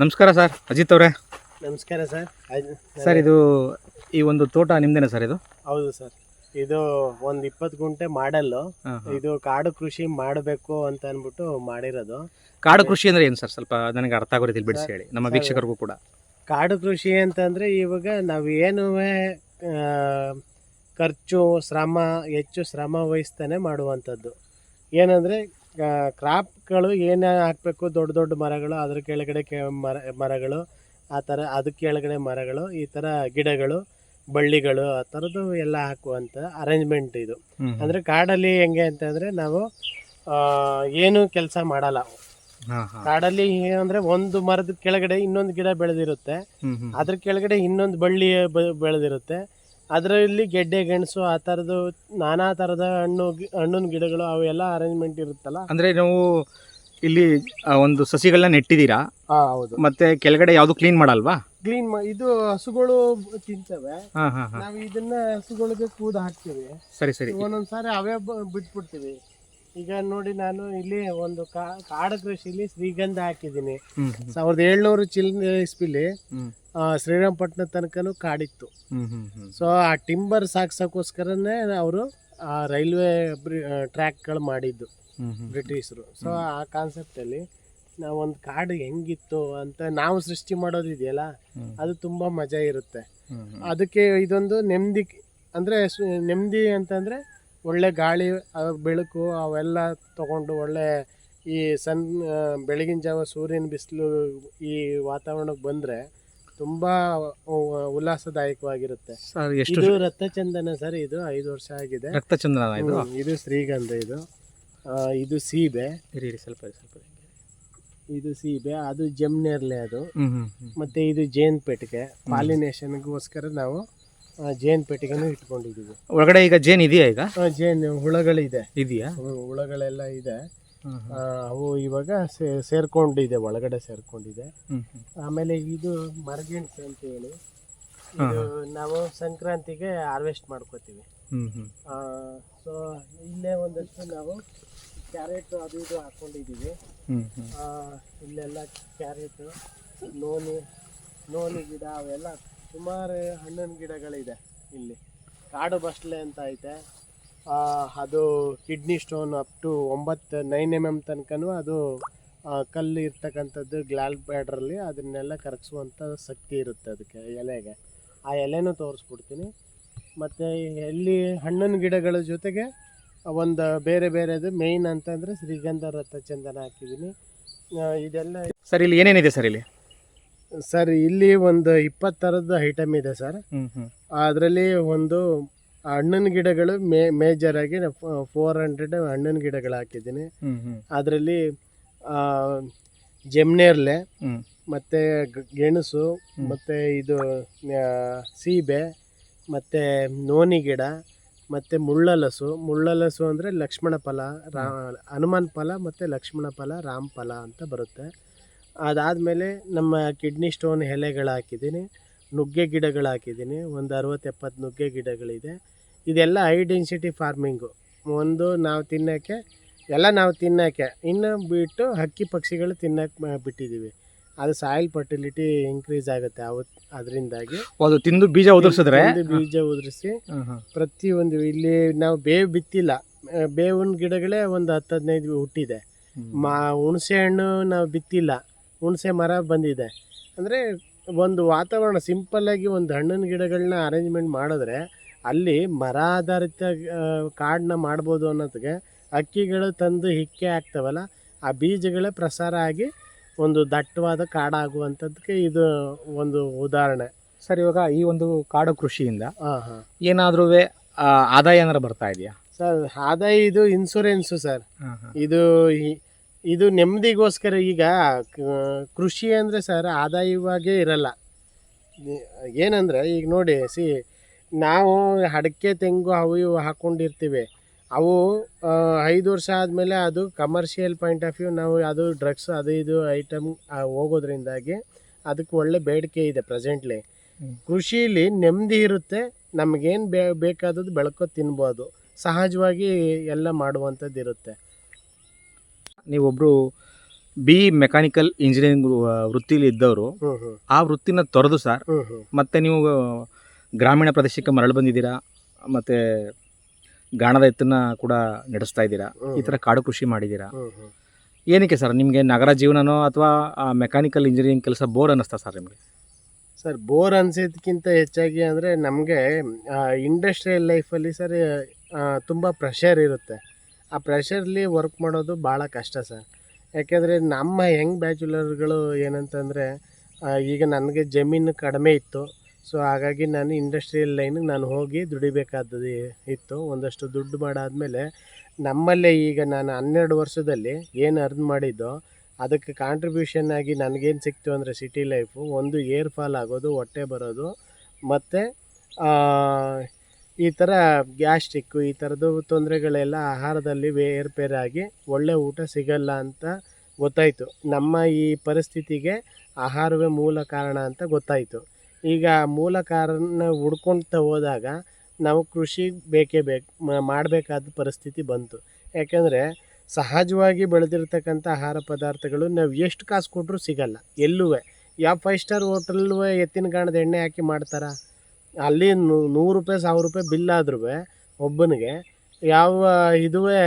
ನಮಸ್ಕಾರ ಸರ್ ಅಜಿತ್ ಅವರೇ. ನಮಸ್ಕಾರ ಸರ್. ಸರ್ ಇದು ಈ ಒಂದು ತೋಟ ನಿಮ್ದೇನಾ ಸರ್ ಇದು? ಹೌದು ಸರ್. ಇದು ಒಂದು ಇಪ್ಪತ್ತು ಗುಂಟೆ ಮಾಡಲ್ಲು. ಇದು ಕಾಡು ಕೃಷಿ ಮಾಡಬೇಕು ಅಂತ ಅಂದ್ಬಿಟ್ಟು ಮಾಡಿರೋದು. ಕಾಡು ಕೃಷಿ ಅಂದ್ರೆ ಏನು ಸರ್? ಸ್ವಲ್ಪ ನನಗೆ ಅರ್ಥ ಆಗೋದಿಲ್ಲ ಬಿಡಿಸಿ ಹೇಳಿ. ನಮ್ಮ ವೀಕ್ಷಕರಿಗೂ ಕೂಡ. ಕಾಡು ಕೃಷಿ ಅಂತಂದ್ರೆ ಇವಾಗ ನಾವು ಏನು ಖರ್ಚು ಶ್ರಮ ಹೆಚ್ಚು ಶ್ರಮ ವಹಿಸ್ತಾನೆ ಮಾಡುವಂಥದ್ದು. ಏನಂದರೆ ಕ್ರಾಪ್ಗಳು ಏನೇ ಹಾಕಬೇಕು ದೊಡ್ಡ ದೊಡ್ಡ ಮರಗಳು ಅದ್ರ ಕೆಳಗಡೆ ಕೆ ಮರ ಮರಗಳು ಆ ಥರ ಅದಕ್ಕೆ ಕೆಳಗಡೆ ಮರಗಳು ಈ ಥರ ಗಿಡಗಳು ಬಳ್ಳಿಗಳು ಆ ಥರದ್ದು ಎಲ್ಲ ಹಾಕುವಂಥ ಅರೇಂಜ್ಮೆಂಟ್ ಇದು. ಅಂದರೆ ಕಾಡಲ್ಲಿ ಹೆಂಗೆ ಅಂತಂದರೆ ನಾವು ಆ, ಏನು ಕೆಲಸ ಮಾಡಲ್ಲ. ಕಾಡಲ್ಲಿ ಅಂದ್ರೆ ಒಂದು ಮರದ ಕೆಳಗಡೆ ಇನ್ನೊಂದು ಗಿಡ ಬೆಳೆದಿರುತ್ತೆ. ಅದ್ರ ಕೆಳಗಡೆ ಇನ್ನೊಂದು ಬಳ್ಳಿ ಬೆಳೆದಿರುತ್ತೆ. ಅದರಲ್ಲಿ ಗೆಡ್ಡೆ ಗೆಣಸು ಆ ಥರದ್ದು ನಾನಾ ಥರದ ಹಣ್ಣು ಹಣ್ಣಿನ ಗಿಡಗಳು ಅವೆಲ್ಲ ಅರೇಂಜ್ಮೆಂಟ್ ಇರುತ್ತಲ್ಲ? ಅಂದ್ರೆ ನಾವು ಇಲ್ಲಿ ಆ, ಒಂದು ಸಸಿಗಳನ್ನ ನೆಟ್ಟಿದ್ದೀರಾ? ಹಾಂ ಹೌದು. ಮತ್ತೆ ಕೆಳಗಡೆ ಯಾವುದು ಕ್ಲೀನ್ ಮಾಡಲ್ವಾ? ಕ್ಲೀನ್ ಇದು ಹಸುಗಳು ತಿಂತವೆ. ಹಾ ಹಾಂ ಹಾಂ. ನಾವು ಇದನ್ನ ಹಸುಗಳಿಗೆ ಕೂದ ಹಾಕ್ತೀವಿ. ಸರಿ ಸರಿ. ಒಂದೊಂದ್ಸಾರಿ ಅವೇ ಬ- ಬಿಟ್ಬಿಡ್ತೀವಿ. ಈಗ ನೋಡಿ ನಾನು ಇಲ್ಲಿ ಒಂದು ಕಾಡ ಕಾಡು ಕೃಷಿಲಿ ಶ್ರೀಗಂಧ ಹಾಕಿದ್ದೀನಿ. ಸಾವಿರದ ಏಳ್ನೂರು ಚಿಲ್ ಇಸ್ಪಿಲಿ ಶ್ರೀರಾಮಪಟ್ಟಣ ತನಕನೂ ಕಾಡಿತ್ತು. ಸೊ ಆ ಟಿಂಬರ್ ಸಾಕ್ಸೋಕ್ಕೋಸ್ಕರನೇ ಅವರು ಆ ರೈಲ್ವೆ ಟ್ರ್ಯಾಕ್ಗಳು ಮಾಡಿದ್ದು ಬ್ರಿಟಿಷರು. ಸೊ ಆ ಕಾನ್ಸೆಪ್ಟಲ್ಲಿ ನಾವು ಒಂದು ಕಾಡು ಹೆಂಗಿತ್ತು ಅಂತ ನಾವು ಸೃಷ್ಟಿ ಮಾಡೋದಿದೆಯಲ್ಲ ಅದು ತುಂಬ ಮಜಾ ಇರುತ್ತೆ. ಅದಕ್ಕೆ ಇದೊಂದು ನೆಮ್ಮದಿ ಅಂದರೆ ನೆಮ್ಮದಿ ಅಂತಂದರೆ ಒಳ್ಳೆ ಗಾಳಿ ಬೆಳಕು ಅವೆಲ್ಲ ತಗೊಂಡು ಒಳ್ಳೆ ಈ ಸನ್ ಬೆಳಗಿನ ಜಾವ ಸೂರ್ಯನ ಬಿಸಿಲು ಈ ವಾತಾವರಣಕ್ಕೆ ಬಂದರೆ ತುಂಬ ಉಲ್ಲಾಸದಾಯಕವಾಗಿರುತ್ತೆ. ಸರ್ ಎಷ್ಟು ಇದು ರಕ್ತಚಂದನ ಸರ್ ಇದು ಐದು ವರ್ಷ ಆಗಿದೆ. ರಕ್ತಚಂದನ ಇದು? ಇದು ಶ್ರೀಗಂಧ ಇದು. ಆ, ಇದು ಸೀಬೆ. ಇರಿ ಇರಿ ಸ್ವಲ್ಪ ಇರಿ, ಸ್ವಲ್ಪ ಇರಿ. ಇದು ಸೀಬೆ ಅದು ಜಮ್ನೇರ್ಲೆ ಅದು. ಹ್ಮ್ ಹ್ಮ್ ಹ್ಮ್. ಮತ್ತೆ ಇದು ಜೇನ್ ಪೆಟ್ಟಿಗೆ ಪಾಲಿನೇಷನ್ಗೋಸ್ಕರ ನಾವು ಜೇನ್ ಪೆಟ್ಟಿಗೆನೂ ಇಟ್ಕೊಂಡಿದ್ದೀವಿ. ಒಳಗಡೆ ಈಗ ಜೇನ್ ಇದೆಯಾ ಈಗ? ಜೇನ್ ಹುಳಗಳಿದೆ. ಇದೆಯಾ? ಹುಳಗಳೆಲ್ಲ ಇದೆ. ಅವು ಇವಾಗ ಸೇರ್ಕೊಂಡಿದೆ ಒಳಗಡೆ ಸೇರ್ಕೊಂಡಿದೆ. ಆಮೇಲೆ ಇದು ಮರಗೆಣಸು ಅಂತ ಹೇಳಿ ಇದು ನಾವು ಸಂಕ್ರಾಂತಿಗೆ ಹಾರ್ವೆಸ್ಟ್ ಮಾಡ್ಕೋತೀವಿ. ಸೊ ಇಲ್ಲೇ ಒಂದಷ್ಟು ನಾವು ಕ್ಯಾರೆಟ್ ಅದು ಇದು ಹಾಕೊಂಡಿದ್ದೀವಿ. ಇಲ್ಲೆಲ್ಲ ಕ್ಯಾರೆಟು ನೋನಿ ನೋನಿ ಗಿಡ ಅವೆಲ್ಲ ಸುಮಾರು ಹಣ್ಣಿನ ಗಿಡಗಳಿದೆ ಇಲ್ಲಿ. ಕಾಡು ಬಸ್ಲೆ ಅಂತ ಐತೆ. ಅದು ಕಿಡ್ನಿ ಸ್ಟೋನ್ ಅಪ್ ಟು ಒಂಬತ್ತು, ನೈನ್ ಎಂ ಎಂ ತನಕನೂ ಅದು ಕಲ್ಲು ಇರ್ತಕ್ಕಂಥದ್ದು ಗ್ಲಾಲ್ ಬ್ಯಾಡ್ರಲ್ಲಿ ಅದನ್ನೆಲ್ಲ ಕರಗಿಸುವಂಥ ಶಕ್ತಿ ಇರುತ್ತೆ ಅದಕ್ಕೆ ಎಲೆಗೆ. ಆ ಎಲೆನೂ ತೋರಿಸ್ಬಿಡ್ತೀನಿ ಮತ್ತು ಎಲ್ಲಿ ಹಣ್ಣಿನ ಗಿಡಗಳ ಜೊತೆಗೆ ಒಂದು ಬೇರೆ ಬೇರೆದು ಮೇಯ್ನ್ ಅಂತಂದರೆ ಶ್ರೀಗಂಧ ರಥ ಚಂದನ ಹಾಕಿದ್ದೀನಿ ಇದೆಲ್ಲ ಸರ್, ಇಲ್ಲಿ ಏನೇನಿದೆ ಸರ್ ಇಲ್ಲಿ? ಸರ್ ಇಲ್ಲಿ ಒಂದು ಇಪ್ಪತ್ತು ಥರದ ಐಟಮ್ ಇದೆ ಸರ್. ಅದರಲ್ಲಿ ಒಂದು ಹಣ್ಣಿನ ಗಿಡಗಳು ಮೇ ಮೇಜರ್ ಆಗಿ ಫೋರ್ ಹಂಡ್ರೆಡ್ ಹಣ್ಣಿನ ಗಿಡಗಳು ಹಾಕಿದ್ದೀನಿ. ಅದರಲ್ಲಿ ಜಮ್ನೇರ್ಲೆ ಮತ್ತು ಗೆಣಸು ಮತ್ತು ಇದು ಸೀಬೆ ಮತ್ತು ನೋನಿ ಗಿಡ ಮತ್ತು ಮುಳ್ಳಲಸು. ಮುಳ್ಳಲಸು ಅಂದರೆ ಲಕ್ಷ್ಮಣ ಫಲ ರಾ ಹನುಮಾನ್ ಫಲ ಮತ್ತು ಲಕ್ಷ್ಮಣ ಫಲ ರಾಮ್ ಫಲ ಅಂತ ಬರುತ್ತೆ. ಅದಾದಮೇಲೆ ನಮ್ಮ ಕಿಡ್ನಿ ಸ್ಟೋನ್ ಎಲೆಗಳು ಹಾಕಿದ್ದೀನಿ ನುಗ್ಗೆ ಗಿಡಗಳು ಹಾಕಿದ್ದೀನಿ ಒಂದು ಅರವತ್ತೆಪ್ಪತ್ತು ನುಗ್ಗೆ ಗಿಡಗಳಿದೆ. ಇದೆಲ್ಲ ಹೈ ಡೆನ್ಸಿಟಿ ಫಾರ್ಮಿಂಗು ಒಂದು ನಾವು ತಿನ್ನೋಕ್ಕೆ ಎಲ್ಲ ನಾವು ತಿನ್ನೋಕ್ಕೆ ಇನ್ನು ಬಿಟ್ಟು ಹಕ್ಕಿ ಪಕ್ಷಿಗಳು ತಿನ್ನೋಕ್ಕೆ ಬಿಟ್ಟಿದ್ದೀವಿ ಅದು ಸಾಯಿಲ್ ಫರ್ಟಿಲಿಟಿ ಇನ್ಕ್ರೀಸ್ ಆಗುತ್ತೆ ಅವತ್ತು ಅದರಿಂದಾಗಿ. ಅದು ತಿಂದು ಬೀಜ ಉದುರಿಸಿದ್ರೆ? ಬೀಜ ಉದುರಿಸಿ ಪ್ರತಿಯೊಂದು ಇಲ್ಲಿ ನಾವು ಬೇವು ಬಿತ್ತಿಲ್ಲ. ಬೇವಿನ ಗಿಡಗಳೇ ಒಂದು ಹತ್ತು ಹದಿನೈದು ಹುಟ್ಟಿದೆ. ಮಾ ಹುಣಸೆ ಹಣ್ಣು ನಾವು ಬಿತ್ತಿಲ್ಲ. ಹುಣಸೆ ಮರ ಬಂದಿದೆ. ಅಂದರೆ ಒಂದು ವಾತಾವರಣ ಸಿಂಪಲ್ಲಾಗಿ ಒಂದು ಹಣ್ಣಿನ ಗಿಡಗಳನ್ನ ಅರೇಂಜ್ಮೆಂಟ್ ಮಾಡಿದ್ರೆ ಅಲ್ಲಿ ಮರ ಆಧಾರಿತ ಕಾಡನ್ನ ಮಾಡ್ಬೋದು ಅನ್ನೋದಕ್ಕೆ ಅಕ್ಕಿಗಳು ತಂದು ಹಿಕ್ಕೆ ಆಗ್ತವಲ್ಲ ಆ ಬೀಜಗಳೇ ಪ್ರಸಾರ ಆಗಿ ಒಂದು ದಟ್ಟವಾದ ಕಾಡಾಗುವಂಥದ್ದಕ್ಕೆ ಇದು ಒಂದು ಉದಾಹರಣೆ. ಸರ್ ಇವಾಗ ಈ ಒಂದು ಕಾಡು ಕೃಷಿಯಿಂದ ಏನಾದರೂ ಆದಾಯ ಏನಾರು ಬರ್ತಾ ಇದೆಯಾ? ಸರ್ ಆದಾಯ ಇದು ಇನ್ಸೂರೆನ್ಸು ಸರ್. ಇದು ಇದು ನೆಮ್ಮದಿಗೋಸ್ಕರ ಈಗ ಕೃಷಿ ಅಂದರೆ ಸರ್ ಆದಾಯವಾಗೇ ಇರಲ್ಲ. ಏನಂದರೆ ಈಗ ನೋಡಿ ಸಿ ನಾವು ಅಡಕೆ ತೆಂಗು ಅವು ಇವು ಹಾಕ್ಕೊಂಡಿರ್ತೀವಿ ಅವು ಐದು ವರ್ಷ ಆದಮೇಲೆ ಅದು ಕಮರ್ಷಿಯಲ್ ಪಾಯಿಂಟ್ ಆಫ್ ವ್ಯೂ ನಾವು ಅದು ಡ್ರಗ್ಸ್ ಅದು ಇದು ಐಟಮ್ ಹೋಗೋದ್ರಿಂದಾಗಿ ಅದಕ್ಕೆ ಒಳ್ಳೆ ಬೇಡಿಕೆ ಇದೆ ಪ್ರೆಸೆಂಟ್ಲಿ. ಕೃಷಿಲಿ ನೆಮ್ಮದಿ ಇರುತ್ತೆ ನಮಗೇನು ಬೇ ಬೇಕಾದದ್ದು ಬೆಳ್ಕೊ ತಿನ್ಬೋದು. ಸಹಜವಾಗಿ ಎಲ್ಲ ಮಾಡುವಂಥದ್ದು ಇರುತ್ತೆ ನೀವೊಬ್ರು ಬಿ ಮೆಕ್ಯಾನಿಕಲ್ ಇಂಜಿನಿಯರಿಂಗ್ ವೃತ್ತಿಲಿ ಇದ್ದವರು ಆ ವೃತ್ತಿನ ತೊರೆದು ಸರ್. ಮತ್ತೆ ನೀವು ಗ್ರಾಮೀಣ ಪ್ರದೇಶಕ್ಕೆ ಮರಳು ಬಂದಿದ್ದೀರಾ? ಮತ್ತೆ ಗಾಣದ ಎತ್ತನ್ನ ಕೂಡ ನಡೆಸ್ತಾ ಇದ್ದೀರಾ. ಈ ಥರ ಕಾಡು ಕೃಷಿ ಮಾಡಿದ್ದೀರಾ? ಏನಕ್ಕೆ ಸರ್ ನಿಮಗೆ ನಗರ ಜೀವನನೋ ಅಥವಾ ಮೆಕ್ಯಾನಿಕಲ್ ಇಂಜಿನಿಯರಿಂಗ್ ಕೆಲಸ ಬೋರ್ ಅನ್ನಿಸ್ತಾ ಸರ್ ನಿಮಗೆ? ಸರ್ ಬೋರ್ ಅನ್ಸಿದ್ಕಿಂತ ಹೆಚ್ಚಾಗಿ ಅಂದರೆ ನಮಗೆ ಇಂಡಸ್ಟ್ರಿಯಲ್ ಲೈಫಲ್ಲಿ ಸರ್ ತುಂಬ ಪ್ರೆಷರ್ ಇರುತ್ತೆ. ಆ ಪ್ರೆಷರ್ಲಿ ವರ್ಕ್ ಮಾಡೋದು ಭಾಳ ಕಷ್ಟ ಸರ್ ಯಾಕೆಂದರೆ ನಮ್ಮ ಹೆಂಗ್ ಬ್ಯಾಚುಲರ್ಗಳು ಏನಂತಂದರೆ ಈಗ ನನಗೆ ಜಮೀನು ಕಡಿಮೆ ಇತ್ತು. ಸೊ ಹಾಗಾಗಿ ನಾನು ಇಂಡಸ್ಟ್ರಿಯಲ್ ಲೈನಿಗೆ ನಾನು ಹೋಗಿ ದುಡಿಬೇಕಾದದ್ದು ಇತ್ತು. ಒಂದಷ್ಟು ದುಡ್ಡು ಮಾಡಾದಮೇಲೆ ನಮ್ಮಲ್ಲೇ ಈಗ ನಾನು ಹನ್ನೆರಡು ವರ್ಷದಲ್ಲಿ ಏನು ಅರ್ನ್ ಮಾಡಿದ್ದೋ, ಅದಕ್ಕೆ ಕಾಂಟ್ರಿಬ್ಯೂಷನ್ ಆಗಿ ನನಗೇನು ಸಿಕ್ತು ಅಂದರೆ ಸಿಟಿ ಲೈಫು ಒಂದು ಏರ್ ಫಾಲ್ ಆಗೋದು, ಹೊಟ್ಟೆ ಬರೋದು, ಮತ್ತು ಈ ಥರ ಗ್ಯಾಸ್ಟ್ರಿಕ್ಕು, ಈ ಥರದ್ದು ತೊಂದರೆಗಳೆಲ್ಲ ಆಹಾರದಲ್ಲಿ ಏರ್ಪೇರಾಗಿ ಒಳ್ಳೆ ಊಟ ಸಿಗಲ್ಲ ಅಂತ ಗೊತ್ತಾಯಿತು. ನಮ್ಮ ಈ ಪರಿಸ್ಥಿತಿಗೆ ಆಹಾರವೇ ಮೂಲ ಕಾರಣ ಅಂತ ಗೊತ್ತಾಯಿತು. ಈಗ ಮೂಲ ಕಾರಣ ಹುಡ್ಕೊಳ್ತಾ ಹೋದಾಗ ನಾವು ಕೃಷಿ ಬೇಕೇ ಬೇಕು ಮಾಡಬೇಕಾದ ಪರಿಸ್ಥಿತಿ ಬಂತು. ಯಾಕೆಂದರೆ ಸಹಜವಾಗಿ ಬೆಳೆದಿರ್ತಕ್ಕಂಥ ಆಹಾರ ಪದಾರ್ಥಗಳು ನಾವು ಎಷ್ಟು ಕಾಸು ಕೊಟ್ಟರು ಸಿಗಲ್ಲ. ಎಲ್ಲೂ ಯಾವ ಫೈವ್ ಸ್ಟಾರ್ ಹೋಟೆಲ್ವೇ ಎತ್ತಿನ ಗಾಣದ ಎಣ್ಣೆ ಹಾಕಿ ಮಾಡ್ತಾರ? ಅಲ್ಲಿ ನೂರು ರೂಪಾಯಿ, ಸಾವಿರ ರೂಪಾಯಿ ಬಿಲ್ ಆದ್ರೂ ಒಬ್ಬನಿಗೆ ಯಾವ ಇದುವೇ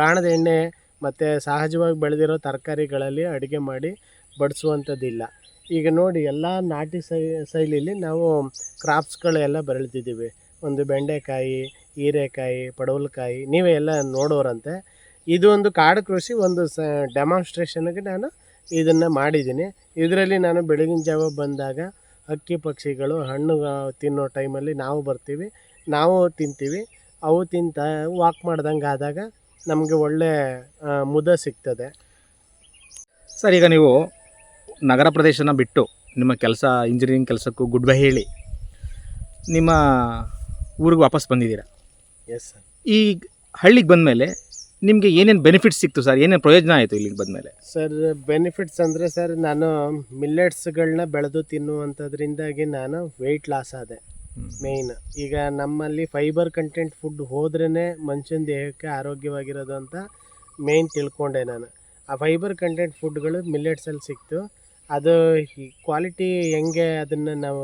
ಗಾಣದ ಎಣ್ಣೆ ಮತ್ತು ಸಹಜವಾಗಿ ಬೆಳೆದಿರೋ ತರಕಾರಿಗಳಲ್ಲಿ ಅಡುಗೆ ಮಾಡಿ ಬಡಿಸುವಂಥದ್ದಿಲ್ಲ. ಈಗ ನೋಡಿ ಎಲ್ಲ ನಾಟಿ ಶೈ ಶೈಲಿಲಿ ನಾವು ಕ್ರಾಪ್ಸ್ಗಳೆಲ್ಲ ಬೆಳೆದಿದ್ದೀವಿ ಒಂದು ಬೆಂಡೆಕಾಯಿ, ಹೀರೆಕಾಯಿ, ಪಡವಲಕಾಯಿ, ನೀವೇ ಎಲ್ಲ ನೋಡೋರಂತೆ. ಇದು ಒಂದು ಕಾಡು ಕೃಷಿ, ಒಂದು ಸ ಡೆಮಾನ್ಸ್ಟ್ರೇಷನ್ಗೆ ನಾನು ಇದನ್ನು ಮಾಡಿದ್ದೀನಿ. ಇದರಲ್ಲಿ ನಾನು ಬೆಳಗಿನ ಜಾವ ಬಂದಾಗ ಹಕ್ಕಿ ಪಕ್ಷಿಗಳು ಹಣ್ಣು ತಿನ್ನೋ ಟೈಮಲ್ಲಿ ನಾವು ಬರ್ತೀವಿ ನಾವು ತಿಂತೀವಿ ಅವು ತಿಂತ ವಾಕ್ ಮಾಡ್ದಂಗೆ ಆದಾಗ ನಮಗೆ ಒಳ್ಳೆ ಮುದ ಸಿಗ್ತದೆ. ಸರ್ ಈಗ ನೀವು ನಗರ ಪ್ರದೇಶನ ಬಿಟ್ಟು ನಿಮ್ಮ ಕೆಲಸ ಇಂಜಿನಿಯರಿಂಗ್ ಕೆಲಸಕ್ಕೂ ಗುಡ್ ಬೈ ಹೇಳಿ. ನಿಮ್ಮ ಊರಿಗೆ ವಾಪಸ್ ಬಂದಿದ್ದೀರಾ? ಎಸ್ ಸರ್ ಈ ಹಳ್ಳಿಗೆ ಬಂದಮೇಲೆ ನಿಮಗೆ ಏನೇನು ಬೆನಿಫಿಟ್ಸ್ ಸಿಕ್ತು ಸರ್ ಏನೇನು ಪ್ರಯೋಜನ ಆಯಿತು ಇಲ್ಲಿಗೆ ಬಂದಮೇಲೆ? ಸರ್ ಬೆನಿಫಿಟ್ಸ್ ಅಂದರೆ ಸರ್ ನಾನು ಮಿಲ್ಲೆಟ್ಸ್ಗಳನ್ನ ಬೆಳೆದು ತಿನ್ನುವಂಥದ್ರಿಂದಾಗಿ ನಾನು ವೆಯ್ಟ್ ಲಾಸ್ ಆದೆ. ಮೇಯ್ನ್ ಈಗ ನಮ್ಮಲ್ಲಿ ಫೈಬರ್ ಕಂಟೆಂಟ್ ಫುಡ್ ಹೋದ್ರೇ ಮನುಷ್ಯನ ದೇಹಕ್ಕೆ ಆರೋಗ್ಯವಾಗಿರೋದು ಅಂತ ಮೇಯ್ನ್ ತಿಳ್ಕೊಂಡೆ ನಾನು. ಆ ಫೈಬರ್ ಕಂಟೆಂಟ್ ಫುಡ್ಗಳು ಮಿಲ್ಲೆಟ್ಸಲ್ಲಿ ಸಿಕ್ತು. ಅದು ಕ್ವಾಲಿಟಿ ಹೆಂಗೆ ಅದನ್ನು ನಾವು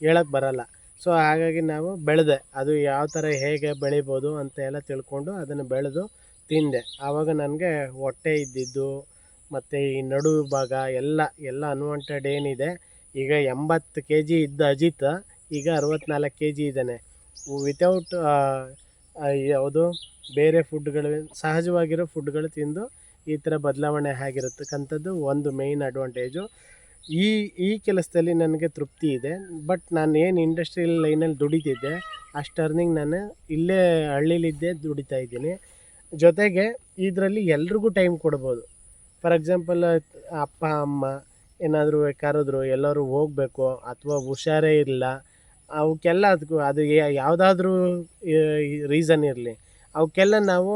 ಹೇಳಕ್ಕೆ ಬರಲ್ಲ. ಸೊ ಹಾಗಾಗಿ ನಾವು ಬೆಳೆದೆ. ಅದು ಯಾವ ಥರ ಹೇಗೆ ಬೆಳಿಬೋದು ಅಂತ ಎಲ್ಲ ತಿಳ್ಕೊಂಡು ಅದನ್ನು ಬೆಳೆದು ತಿಂದೆ. ಆವಾಗ ನನಗೆ ಹೊಟ್ಟೆ ಇದ್ದಿದ್ದು, ಮತ್ತು ಈ ನಡು ಭಾಗ ಎಲ್ಲ ಎಲ್ಲ ಅನ್ವಾಂಟೆಡ್ ಏನಿದೆ. ಈಗ ಎಂಬತ್ತು ಕೆ ಜಿ ಇದ್ದ ಅಜಿತ್, ಈಗ ಅರವತ್ತ್ನಾಲ್ಕು ಕೆ ಜಿ ಇದ್ದಾನೆ ವಿತೌಟ್ ಯಾವುದು, ಬೇರೆ ಫುಡ್ಗಳು ಸಹಜವಾಗಿರೋ ಫುಡ್ಗಳು ತಿಂದು ಈ ಥರ ಬದಲಾವಣೆ ಆಗಿರತಕ್ಕಂಥದ್ದು ಒಂದು ಮೇಯ್ನ್ ಅಡ್ವಾಂಟೇಜು ಈ ಈ ಕೆಲಸದಲ್ಲಿ ನನಗೆ ತೃಪ್ತಿ ಇದೆ. ಬಟ್ ನಾನು ಏನು ಇಂಡಸ್ಟ್ರಿಯಲ್ ಲೈನಲ್ಲಿ ದುಡಿತಿದ್ದೆ, ಅಷ್ಟು ಅರ್ನಿಂಗ್ ನಾನು ಇಲ್ಲೇ ಹಳ್ಳಿಲಿದ್ದೇ ದುಡಿತಾ ಇದ್ದೀನಿ. ಜೊತೆಗೆ ಇದರಲ್ಲಿ ಎಲ್ರಿಗೂ ಟೈಮ್ ಕೊಡ್ಬೋದು. ಫಾರ್ ಎಕ್ಸಾಂಪಲ್ ಅಪ್ಪ, ಅಮ್ಮ, ಏನಾದರೂ ಕರೆದ್ರು ಎಲ್ಲರೂ ಹೋಗಬೇಕು ಅಥವಾ ಹುಷಾರೇ ಇಲ್ಲ, ಅವಕ್ಕೆಲ್ಲ ಅದಕ್ಕೂ ಅದು ಯಾವುದಾದ್ರೂ ರೀಸನ್ ಇರಲಿ, ಅವಕ್ಕೆಲ್ಲ ನಾವು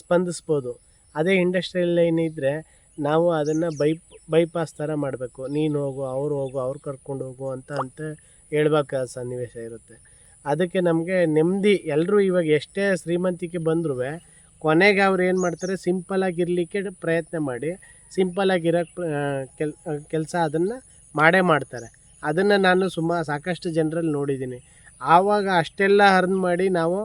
ಸ್ಪಂದಿಸ್ಬೋದು. ಅದೇ ಇಂಡಸ್ಟ್ರಿಯಲ್ ಲೈನ್ ಇದ್ದರೆ ನಾವು ಅದನ್ನು ಬೈ ಬೈಪಾಸ್ ಥರ ಮಾಡಬೇಕು. ನೀನು ಹೋಗು, ಅವ್ರು ಹೋಗು, ಅವ್ರು ಕರ್ಕೊಂಡು ಹೋಗು ಅಂತ ಅಂತ ಹೇಳ್ಬೇಕಾದ ಸನ್ನಿವೇಶ ಇರುತ್ತೆ. ಅದಕ್ಕೆ ನಮಗೆ ನೆಮ್ಮದಿ ಎಲ್ಲರೂ ಇವಾಗ ಎಷ್ಟೇ ಶ್ರೀಮಂತಿಕೆ ಬಂದರೂ ಕೊನೆಗೆ ಅವ್ರು ಏನು ಮಾಡ್ತಾರೆ ಸಿಂಪಲಾಗಿರಲಿಕ್ಕೆ ಪ್ರಯತ್ನ ಮಾಡಿ ಸಿಂಪಲಾಗಿರೋಕ್ಕೆ ಕೆಲ್ ಕೆಲಸ ಅದನ್ನು ಮಾಡೇ ಮಾಡ್ತಾರೆ. ಅದನ್ನು ನಾನು ಸುಮಾರು ಸಾಕಷ್ಟು ಜನರಲ್ಲಿ ನೋಡಿದ್ದೀನಿ ಆವಾಗ ಅಷ್ಟೆಲ್ಲ ಅರ್ನ್ ಮಾಡಿ ನಾವು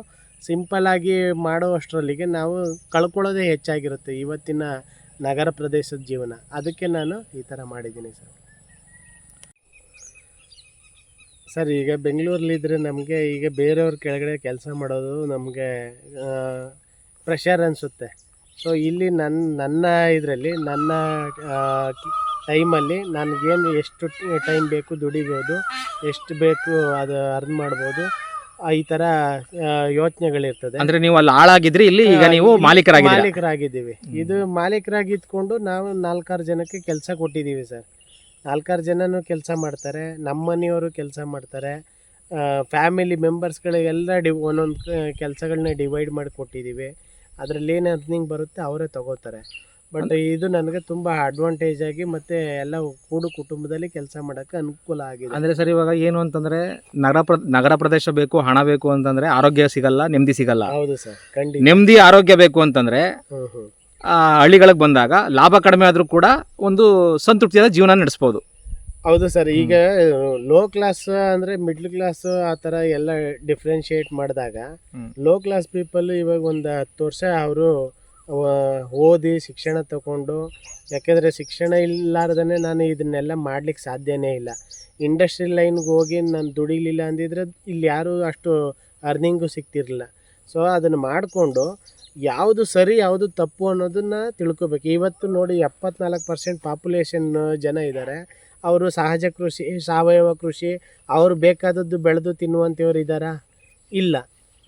ಸಿಂಪಲಾಗಿ ಮಾಡೋ ಅಷ್ಟರಲ್ಲಿಗೆ ನಾವು ಕಳ್ಕೊಳ್ಳೋದೇ ಹೆಚ್ಚಾಗಿರುತ್ತೆ. ಇವತ್ತಿನ ನಗರ ಪ್ರದೇಶದ ಜೀವನ. ಅದಕ್ಕೆ ನಾನು ಈ ಥರ ಮಾಡಿದ್ದೀನಿ ಸರ್. ಸರ್, ಈಗ ಬೆಂಗಳೂರಲ್ಲಿದ್ದರೆ ನಮಗೆ ಈಗ ಬೇರೆಯವ್ರ ಕೆಳಗಡೆ ಕೆಲಸ ಮಾಡೋದು ನಮಗೆ ಪ್ರೆಷರ್ ಅನಿಸುತ್ತೆ. ಸೊ ಇಲ್ಲಿ ನನ್ನ ನನ್ನ ಇದರಲ್ಲಿ, ನನ್ನ ಟೈಮಲ್ಲಿ ನನಗೇನು ಎಷ್ಟು ಟೈಮ್ ಬೇಕು ದುಡಿಬೋದು, ಎಷ್ಟು ಬೇಕು ಅದು ಅರ್ನ್ ಮಾಡ್ಬೋದು ಈ ತರ ಯೋಚನೆಗಳಿರ್ತದೆ ಅಂದ್ರೆ ನೀವು ಅಲ್ಲಿ ಹಾಳಾಗಿದ್ರಿ ಇಲ್ಲಿ ಈಗ ನೀವು ಮಾಲೀಕರಾಗಿದ್ದೀರಾ? ಮಾಲೀಕರಾಗಿದ್ದೀವಿ. ಇದು ಮಾಲೀಕರಾಗಿದ್ಕೊಂಡು ನಾವು ನಾಲ್ಕಾರು ಜನಕ್ಕೆ ಕೆಲಸ ಕೊಟ್ಟಿದ್ದೀವಿ ಸರ್. ನಾಲ್ಕಾರು ಜನನು ಕೆಲಸ ಮಾಡ್ತಾರೆ ನಮ್ಮ ಮನೆಯವರು ಕೆಲಸ ಮಾಡ್ತಾರೆ. ಫ್ಯಾಮಿಲಿ ಮೆಂಬರ್ಸ್ಗಳಿಗೆಲ್ಲ ಡಿ ಒಂದೊಂದು ಕೆಲಸಗಳನ್ನ ಡಿವೈಡ್ ಮಾಡಿ ಕೊಟ್ಟಿದ್ದೀವಿ. ಅದರಲ್ಲಿ ಏನು ಅರ್ನಿಂಗ್ ಬರುತ್ತೆ ಅವರೇ ತಗೋತಾರೆ. ಬಟ್ ಇದು ನನಗೆ ತುಂಬಾ ಅಡ್ವಾಂಟೇಜ್ ಆಗಿ ಮತ್ತೆ ಎಲ್ಲ ಕೂಡು ಕುಟುಂಬದಲ್ಲಿ ಕೆಲಸ ಮಾಡಕ್ಕೆ ಅನುಕೂಲ ಆಗಿದೆ. ಅಂದ್ರೆ ಸರ್ ಇವಾಗ ಏನು ಅಂತಂದ್ರೆ ನಗರ ಪ್ರ ನಗರ ಪ್ರದೇಶ ಬೇಕು ಹಣ ಬೇಕು ಅಂತಂದ್ರೆ ಆರೋಗ್ಯ ಸಿಗಲ್ಲ ನೆಮ್ಮದಿ ಸಿಗಲ್ಲ. ಹೌದು ಸರ್ ಖಂಡಿತ. ನೆಮ್ಮದಿ ಆರೋಗ್ಯ ಬೇಕು ಅಂತಂದ್ರೆ ಆ, ಹಳ್ಳಿಗಳಿಗೆ ಬಂದಾಗ ಲಾಭ ಕಡಿಮೆ ಆದರೂ ಕೂಡ ಒಂದು ಸಂತೃಪ್ತಿಯಾದ ಜೀವನ ನಡೆಸ್ಬೋದು. ಹೌದು ಸರ್ ಈಗ ಲೋ ಕ್ಲಾಸ್ ಅಂದರೆ ಮಿಡ್ಲ್ ಕ್ಲಾಸ್ ಆ ಥರ ಎಲ್ಲ ಡಿಫ್ರೆನ್ಶಿಯೇಟ್ ಮಾಡಿದಾಗ ಲೋ ಕ್ಲಾಸ್ ಪೀಪಲ್ ಇವಾಗ ಒಂದು ಹತ್ತು ವರ್ಷ ಅವರು ಓದಿ ಶಿಕ್ಷಣ ತಗೊಂಡು, ಯಾಕೆಂದರೆ ಶಿಕ್ಷಣ ಇಲ್ಲಾರ್ದೇ ನಾನು ಇದನ್ನೆಲ್ಲ ಮಾಡ್ಲಿಕ್ಕೆ ಸಾಧ್ಯವೇ ಇಲ್ಲ. ಇಂಡಸ್ಟ್ರಿ ಲೈನ್ಗೆ ಹೋಗಿ ನಾನು ದುಡಿಲಿಲ್ಲ ಅಂದಿದ್ರೆ ಇಲ್ಲಿ ಯಾರೂ ಅಷ್ಟು ಅರ್ನಿಂಗು ಸಿಗ್ತಿರಲಿಲ್ಲ. ಸೊ ಅದನ್ನು ಮಾಡಿಕೊಂಡು ಯಾವುದು ಸರಿ, ಯಾವುದು ತಪ್ಪು ಅನ್ನೋದನ್ನು ತಿಳ್ಕೊಬೇಕು. ಇವತ್ತು ನೋಡಿ ಎಪ್ಪತ್ನಾಲ್ಕು ಪರ್ಸೆಂಟ್ ಪಾಪ್ಯುಲೇಷನ್ ಜನ ಇದ್ದಾರೆ ಅವರು ಸಹಜ ಕೃಷಿ, ಸಾವಯವ ಕೃಷಿ, ಅವರು ಬೇಕಾದದ್ದು ಬೆಳೆದು ತಿನ್ನುವಂಥವ್ರು ಇದ್ದಾರಾ ಇಲ್ಲ.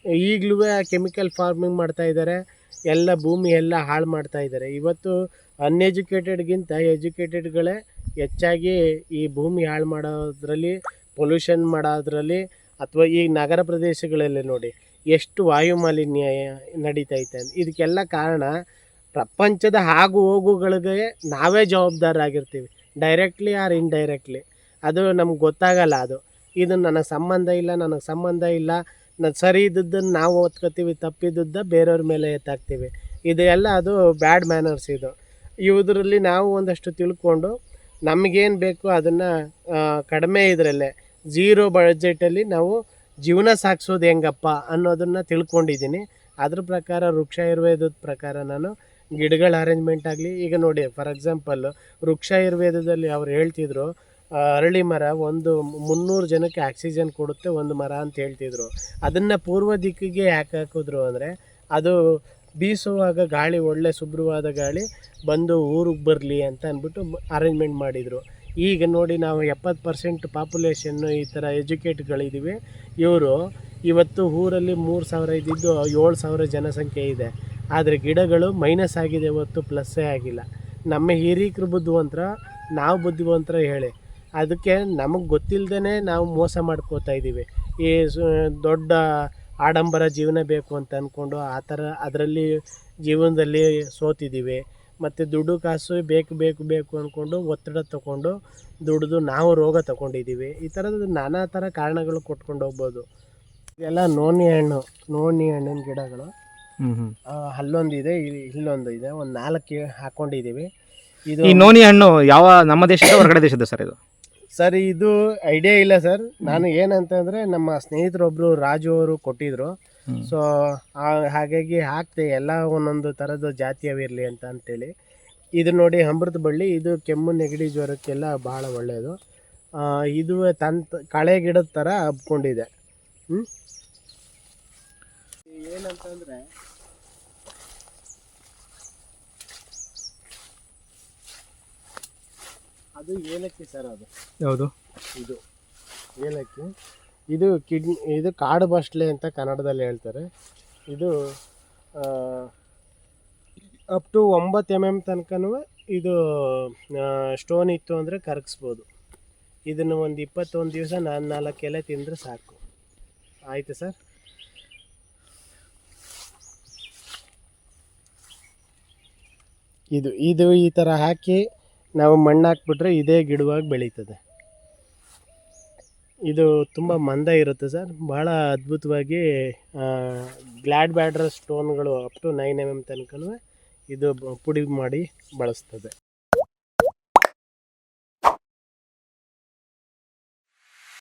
ಈಗಲೂ ಕೆಮಿಕಲ್ ಫಾರ್ಮಿಂಗ್ ಮಾಡ್ತಾ ಇದ್ದಾರೆ ಎಲ್ಲ ಭೂಮಿ ಎಲ್ಲ ಹಾಳು ಮಾಡ್ತಾ ಇದ್ದಾರೆ ಇವತ್ತು ಅನ್ಎಜುಕೇಟೆಡ್ಗಿಂತ ಎಜುಕೇಟೆಡ್ಗಳೇ ಹೆಚ್ಚಾಗಿ ಈ ಭೂಮಿ ಹಾಳು ಮಾಡೋದ್ರಲ್ಲಿ ಪೊಲ್ಯೂಷನ್ ಮಾಡೋದ್ರಲ್ಲಿ ಅಥವಾ ಈ ನಗರ ಪ್ರದೇಶಗಳಲ್ಲಿ ನೋಡಿ ಎಷ್ಟು ವಾಯು ಮಾಲಿನ್ಯ ನಡೀತಾ ಐತೆ ಅಂತ. ಇದಕ್ಕೆಲ್ಲ ಕಾರಣ ಪ್ರಪಂಚದ ಆಗು ಹೋಗುಗಳಿಗೆ ನಾವೇ ಜವಾಬ್ದಾರರಾಗಿರ್ತೀವಿ ಡೈರೆಕ್ಟ್ಲಿ ಆರ್ ಇನ್ಡೈರೆಕ್ಟ್ಲಿ ಅದು ನಮ್ಗೆ ಗೊತ್ತಾಗಲ್ಲ ಅದು. ಇದು ನನಗೆ ಸಂಬಂಧ ಇಲ್ಲ, ನನಗೆ ಸಂಬಂಧ ಇಲ್ಲ ಸರಿ ಇದ್ದದ್ದನ್ನು ನಾವು ಓದ್ಕೋತೀವಿ ತಪ್ಪಿದ್ದದ್ದು ಬೇರೆಯವ್ರ ಮೇಲೆ ಎತ್ತಾಕ್ತೀವಿ. ಇದೆಲ್ಲ ಅದು ಬ್ಯಾಡ್ ಮ್ಯಾನರ್ಸ್ ಇದು. ಇವುದರಲ್ಲಿ ನಾವು ಒಂದಷ್ಟು ತಿಳ್ಕೊಂಡು ನಮಗೇನು ಬೇಕು ಅದನ್ನು ಕಡಿಮೆ ಇದರಲ್ಲೇ, ಝೀರೋ ಬಜೆಟಲ್ಲಿ ನಾವು ಜೀವನ ಸಾಗಿಸೋದು ಹೆಂಗಪ್ಪ ಅನ್ನೋದನ್ನು ತಿಳ್ಕೊಂಡಿದ್ದೀನಿ. ಅದ್ರ ಪ್ರಕಾರ ವೃಕ್ಷ ಆಯುರ್ವೇದದ ಪ್ರಕಾರ ನಾನು ಗಿಡಗಳ ಅರೇಂಜ್ಮೆಂಟ್ ಆಗಲಿ, ಈಗ ನೋಡಿ ಫಾರ್ ಎಕ್ಸಾಂಪಲ್ಲು ವೃಕ್ಷ ಆಯುರ್ವೇದದಲ್ಲಿ ಅವ್ರು ಹೇಳ್ತಿದ್ರು ಅರಳಿ ಮರ ಒಂದು ಮುನ್ನೂರು ಜನಕ್ಕೆ ಆಕ್ಸಿಜನ್ ಕೊಡುತ್ತೆ ಒಂದು ಮರ ಅಂತ ಹೇಳ್ತಿದ್ರು. ಅದನ್ನು ಪೂರ್ವ ದಿಕ್ಕಿಗೆ ಯಾಕೆ ಹಾಕಿದ್ರು ಅಂದರೆ, ಅದು ಬೀಸುವಾಗ ಗಾಳಿ, ಒಳ್ಳೆ ಶುಭ್ರವಾದ ಗಾಳಿ ಬಂದು ಊರಿಗೆ ಬರಲಿ ಅಂತ ಅಂದ್ಬಿಟ್ಟು ಅರೇಂಜ್ಮೆಂಟ್ ಮಾಡಿದರು. ಈಗ ನೋಡಿ ನಾವು ಎಪ್ಪತ್ತು ಪರ್ಸೆಂಟ್ ಪಾಪ್ಯುಲೇಷನ್ನು ಈ ಥರ ಎಜುಕೇಟ್ಗಳಿದ್ದೀವಿ ಇವರು ಇವತ್ತು ಊರಲ್ಲಿ ಮೂರು ಸಾವಿರ ಇದ್ದಿದ್ದು ಏಳು ಸಾವಿರ ಜನಸಂಖ್ಯೆ ಇದೆ. ಆದರೆ ಗಿಡಗಳು ಮೈನಸ್ ಆಗಿದೆ ಇವತ್ತು ಪ್ಲಸ್ಸೇ ಆಗಿಲ್ಲ. ನಮ್ಮ ಹಿರೀಕರು ಬುದ್ಧಿವಂತರ, ನಾವು ಬುದ್ಧಿವಂತರ ಹೇಳಿ. ಅದಕ್ಕೆ ನಮಗೆ ಗೊತ್ತಿಲ್ಲದೇ ನಾವು ಮೋಸ ಮಾಡ್ಕೋತಾ ಇದ್ದೀವಿ ಈ ಸು- ದೊಡ್ಡ ಆಡಂಬರ ಜೀವನ ಬೇಕು ಅಂತ ಅಂದ್ಕೊಂಡು ಆ ಥರ ಅದರಲ್ಲಿ ಜೀವನದಲ್ಲಿ ಸೋತಿದ್ದೀವಿ ಮತ್ತು ದುಡ್ಡು ಕಾಸು ಬೇಕು ಬೇಕು ಬೇಕು ಅಂದ್ಕೊಂಡು ಒತ್ತಡ ತಗೊಂಡು ದುಡಿದು ನಾವು ರೋಗ ತಗೊಂಡಿದ್ದೀವಿ ಈ ಥರದ ನಾನಾ ಥರ ಕಾರಣಗಳು ಕೊಟ್ಕೊಂಡು ಹೋಗ್ಬೋದು. ಇದೆಲ್ಲ ನೋನಿ ಹಣ್ಣು ನೋನಿ ಹಣ್ಣಿನ ಗಿಡಗಳು. ಅಲ್ಲೊಂದು ಇದೆ ಅಲ್ಲೊಂದಿದೆ ಇಲ್ಲೊಂದು ಇದೆ ಒಂದು ನಾಲ್ಕು ಹಾಕೊಂಡಿದ್ದೀವಿ ಇದು ಈ ನೋನಿ ಹಣ್ಣು ಯಾವ ನಮ್ಮ ದೇಶದ ಹೊರಗಡೆ ದೇಶದ ಸರ್ ಇದು? ಸರ್ ಇದು ಐಡಿಯಾ ಇಲ್ಲ ಸರ್ ನಾನು ಏನಂತಂದರೆ ನಮ್ಮ ಸ್ನೇಹಿತರೊಬ್ರು ರಾಜು ಅವರು ಕೊಟ್ಟಿದ್ರು. ಸೊ ಹಾಗಾಗಿ ಹಾಕ್ತೆ ಎಲ್ಲ ಒಂದೊಂದು ಥರದ ಜಾತಿಯವಿರಲಿ ಅಂತ ಅಂತೇಳಿ. ಇದು ನೋಡಿ ಅಮೃತ ಬಳ್ಳಿ ಇದು ಕೆಮ್ಮು ನೆಗಡಿ ಜ್ವರಕ್ಕೆಲ್ಲ ಭಾಳ ಒಳ್ಳೆಯದು ಇದು ತಂತ ಕಳೆ ಗಿಡದ ಥರ ಹಬ್ಕೊಂಡಿದೆ. ಹ್ಞೂ ಏನಂತಂದರೆ ಅದು ಏಲಕ್ಕಿ ಸರ್ ಅದು. ಯಾವುದು? ಇದು ಏಲಕ್ಕಿ. ಇದು ಕಿಡ್ನಿ ಇದು ಕಾಡು ಬಸ್ಲೆ ಅಂತ ಕನ್ನಡದಲ್ಲಿ ಹೇಳ್ತಾರೆ. ಇದು ಅಪ್ ಟು ಒಂಬತ್ತು ಎಂ ಎಂ ತನಕನೂ ಇದು ಸ್ಟೋನ್ ಇತ್ತು ಅಂದರೆ ಕರಗಿಸ್ಬೋದು. ಇದನ್ನು ಒಂದು ಇಪ್ಪತ್ತೊಂದು ದಿವಸ ನಾನು ನಾಲ್ಕು ಎಲೆ ತಿಂದರೆ ಸಾಕು. ಆಯಿತು ಸರ್? ಇದು ಇದು ಈ ಥರ ಹಾಕಿ ನಾವು ಮಣ್ಣು ಹಾಕ್ಬಿಟ್ರೆ ಇದೇ ಗಿಡವಾಗಿ ಬೆಳೀತದೆ. ಇದು ತುಂಬ ಮಂದ ಇರುತ್ತೆ ಸರ್. ಭಾಳ ಅದ್ಭುತವಾಗಿ glad ಬ್ಯಾಡ್ರ ಸ್ಟೋನ್ಗಳು up to nine M M ತನಕ ಇದು ಪುಡಿ ಮಾಡಿ ಬಳಸ್ತದೆ.